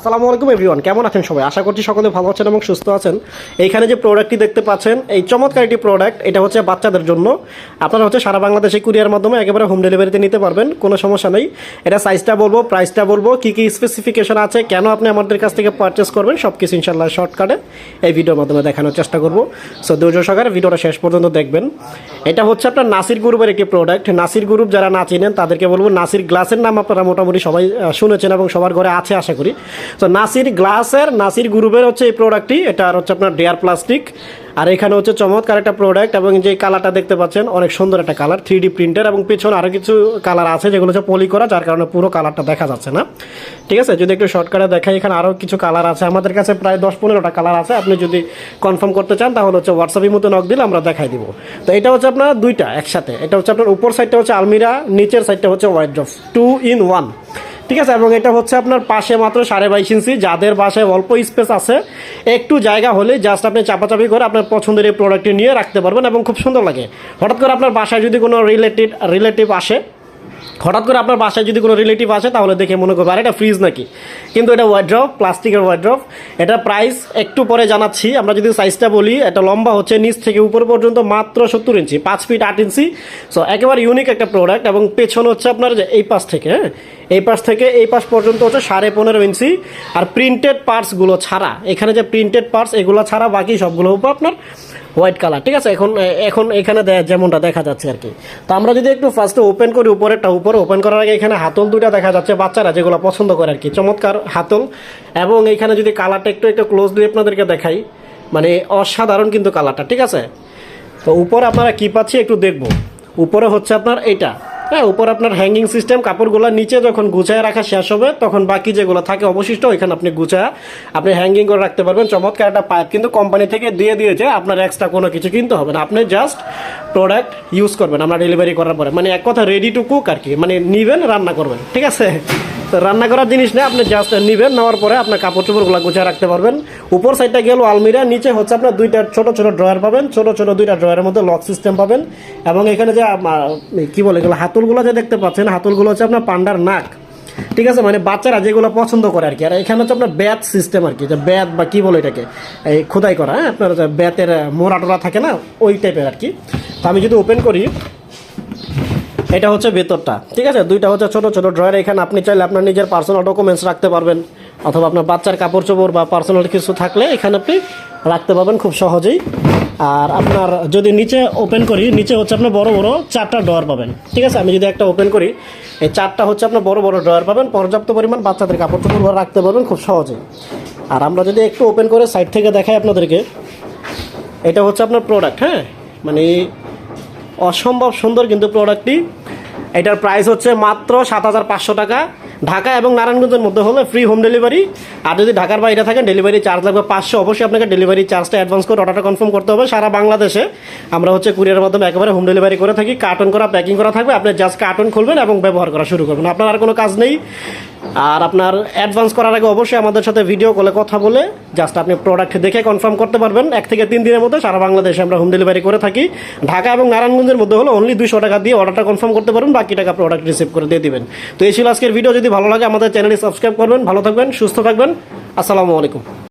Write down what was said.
আসসালামু আলাইকুম এভরিওয়ান কেমন আছেন সবাই? আশা করছি সকলে ভালো আছেন এবং সুস্থ আছেন। এইখানে যে প্রোডাক্টটি দেখতে পাচ্ছেন, এই চমৎকার একটি প্রোডাক্ট এটা হচ্ছে বাচ্চাদের জন্য। আপনারা হচ্ছে সারা বাংলাদেশে কুরিয়ার মাধ্যমে একেবারে হোম ডেলিভারিতে নিতে পারবেন, কোনো সমস্যা নেই। এটা সাইজটা বলব প্রাইসটা বলব, কী কী স্পেসিফিকেশন আছে, কেন আপনি আমাদের কাছ থেকে পারচেস করবেন সব কিছু ইনশাল্লাহ শর্টকাটে এই ভিডিওর মাধ্যমে দেখানোর চেষ্টা করব। সো ধৈর্য সহকারে ভিডিওটা শেষ পর্যন্ত দেখবেন। এটা হচ্ছে আপনার নাসির গ্রুপের একটি প্রোডাক্ট নাসির গ্রুপ যারা না চিনেন, তাদেরকে বলব, নাসির গ্লাসের নাম আপনারা মোটামুটি সবাই শুনেছেন এবং সবার ঘরে আছে, আশা করি। তো নাসির গ্লাসের নাসির গ্রুপের হচ্ছে এই প্রোডাক্টটি এটা হচ্ছে আপনার ডেয়ার প্লাস্টিক আর এখানে হচ্ছে চমৎকার একটা প্রোডাক্ট এবং যে কালারটা দেখতে পাচ্ছেন, অনেক সুন্দর একটা কালার থ্রি ডি প্রিন্টার এবং পিছনে আরও কিছু কালার আছে যেগুলো হচ্ছে পলি করা যার কারণে পুরো কালারটা দেখা যাচ্ছে না। ঠিক আছে? যদি একটু শর্টকাটে দেখাই, এখানে আরও কিছু কালার আছে। আমাদের কাছে প্রায় দশ পনেরোটা কালার আছে। আপনি যদি কনফার্ম করতে চান, তাহলে হচ্ছে হোয়াটসঅ্যাপের মতো নক দিলে আমরা দেখাই দিব। তো এটা হচ্ছে আপনার দুইটা একসাথে। এটা হচ্ছে আপনার উপর সাইডটা হচ্ছে আলমিরা নিচের সাইডটা হচ্ছে white drop two in one ঠিক আছে, এবং এটা হচ্ছে আপনার পাশে মাত্র সাড়ে বাইশ ইঞ্চি। যাদের বাসায় অল্প স্পেস আছে, একটু জায়গা হলে জাস্ট আপনি চাপাচাপি করে আপনার পছন্দের এই প্রোডাক্টটি নিয়ে রাখতে পারবেন এবং খুব সুন্দর লাগে। হঠাৎ করে আপনার বাসায় যদি কোনো রিলেটিভ রিলেটিভ আসে হঠাৎ করে আপনার বাসায় যদি কোনো রিলেটিভ আসে, তাহলে দেখে মনে করবে, আর এটা ফ্রিজ নাকি? কিন্তু এটা ওয়াইড্রপ প্লাস্টিকের ওয়াইড্রপ এটা প্রাইস একটু পরে জানাচ্ছি। আমরা যদি সাইজটা বলি, এটা লম্বা হচ্ছে নিচ থেকে উপর পর্যন্ত মাত্র সত্তর ইঞ্চি, পাঁচ ফিট আট ইঞ্চি। সো একেবারে ইউনিক একটা প্রোডাক্ট এবং পেছন হচ্ছে আপনার যে এই পাশ থেকে হ্যাঁ? এই পাশ থেকে এই পাশ পর্যন্ত হচ্ছে সাড়ে পনেরো ইঞ্চি। আর প্রিন্টেড পার্টসগুলো ছাড়া, এখানে যে প্রিন্টেড পার্টস এগুলো ছাড়া বাকি সবগুলো উপর আপনার হোয়াইট কালার, ঠিক আছে? এখন এখন এখানে যেমনটা দেখা যাচ্ছে আর কি। তো আমরা যদি একটু ফার্স্টে ওপেন করি উপরেরটা, উপরে ওপেন করার আগে এখানে হাতল দুইটা দেখা যাচ্ছে বাচ্চারা যেগুলো পছন্দ করে আর কি। চমৎকার হাতল। এবং এখানে যদি কালারটা একটু একটু ক্লোজলি আপনাদেরকে দেখাই মানে অসাধারণ কিন্তু কালারটা, ঠিক আছে? তো উপরে আপনারা কী পাচ্ছি একটু দেখব। উপরে হচ্ছে আপনার এইটা। হ্যাঁ উপর আপনার হ্যাঙ্গিং সিস্টেম কাপড়গুলো নিচে যখন গুছায় রাখা শেষ হবে, তখন বাকি যেগুলো থাকে অবশিষ্ট, ওইখানে আপনি গুছায় আপনি হ্যাঙ্গিং করে রাখতে পারবেন। চমৎকার একটা পাইপ কিন্তু কোম্পানি থেকে দিয়ে দিয়েছে, আপনার এক্সট্রা কোনো কিছু কিনতে হবে না। আপনি জাস্ট প্রোডাক্ট ইউজ করবেন, আমরা ডেলিভারি করার পরে। মানে এক কথা রেডি টু কুক আর কি মানে নিবেন, রান্না করবেন, ঠিক আছে? রান্না করার জিনিস নেই, আপনি জাস্ট নিবেন, নেওয়ার পরে আপনার কাপড় চোপড়গুলো গুছিয়ে রাখতে পারবেন। উপর সাইডটা গেল আলমিরা, নিচে হচ্ছে আপনার দুইটা ছোট ছোট ড্রয়ার পাবেন, ছোট ছোট দুইটা ড্রয়ারের মধ্যে লক সিস্টেম পাবেন। এবং এখানে যে কি বলে এগুলো, হাতলগুলো যে দেখতে পাচ্ছেন, হাতলগুলো হচ্ছে আপনার পান্ডার নাক। ঠিক আছে? মানে বাচ্চারা যেগুলো পছন্দ করে আর কি। আর এখানে হচ্ছে আপনার ব্যাত সিস্টেম আর কি, যে ব্যাত বা কি বলে এটাকে, এই খোদাই করা হ্যাঁ? আপনার যে ব্যাতের মোড়া টোরা থাকে না? ওই টাইপের আর কি। তো আমি যদি ওপেন করি এটা হচ্ছে ভেতরটা, ঠিক আছে? দুইটা হচ্ছে ছোট ছোট ড্রয়ার এখানে আপনি চাইলে আপনার নিজের পার্সোনাল ডকুমেন্টস রাখতে পারবেন, অথবা আপনার বাচ্চার কাপড় চোপড় বা পার্সোনাল কিছু থাকলে এখানে আপনি রাখতে পারবেন খুব সহজেই। আর আপনার যদি নিচে ওপেন করি, নিচে হচ্ছে আপনার বড় বড় চারটা ড্রয়ার পাবেন, ঠিক আছে? আমি যদি একটা ওপেন করি, এই চারটা হচ্ছে আপনার বড় বড় ড্রয়ার পাবেন, পর্যাপ্ত পরিমাণ বাচ্চাদের কাপড় চোপড় রাখতে পারবেন খুব সহজেই। আর আমরা যদি একটু ওপেন করে সাইড থেকে দেখাই আপনাদেরকে, এটা হচ্ছে আপনার প্রোডাক্ট হ্যাঁ? মানে অসম্ভব সুন্দর কিন্তু প্রোডাক্টটি এটার প্রাইস হচ্ছে মাত্র সাত হাজার পাঁচশো টাকা। ঢাকা এবং নারায়ণগঞ্জের মধ্যে হলে ফ্রি হোম ডেলিভারি আর যদি ঢাকার বাইরে থাকেন ডেলিভারি চার্জ লাগবে পাঁচশো। অবশ্যই আপনাকে ডেলিভারি চার্জটা অ্যাডভান্স করে অর্ডারটা কনফার্ম করতে হবে। সারা বাংলাদেশে আমরা হচ্ছে কুরিয়ারের মাধ্যমে একেবারে হোম ডেলিভারি করে থাকি। কার্টন করা প্যাকিং করা থাকবে। আপনি জাস্ট কার্টন খুলবেন এবং ব্যবহার করা শুরু করবেন। আপনার আর কোনো কাজ নেই। আর আপনার অ্যাডভান্স করার আগে অবশ্যই আমাদের সাথে ভিডিও কলে কথা বলে জাস্ট আপনি প্রোডাক্ট দেখে কনফার্ম করতে পারবেন। এক থেকে তিন দিনের মধ্যে সারা বাংলাদেশে আমরা হোম ডেলিভারি করে থাকি। ঢাকা এবং নারায়ণগঞ্জের মধ্যে হলো অনলি দুশো টাকা দিয়ে অর্ডারটা কনফার্ম করতে পারবেন, বাকি টাকা প্রোডাক্ট রিসিভ করে দিয়ে দেবেন। তো এই ছিল আজকের ভিডিও যদি ভালো লাগে আমাদের চ্যানেলটি সাবস্ক্রাইব করবেন। ভালো থাকবেন, সুস্থ থাকবেন। আসসালামু আলাইকুম।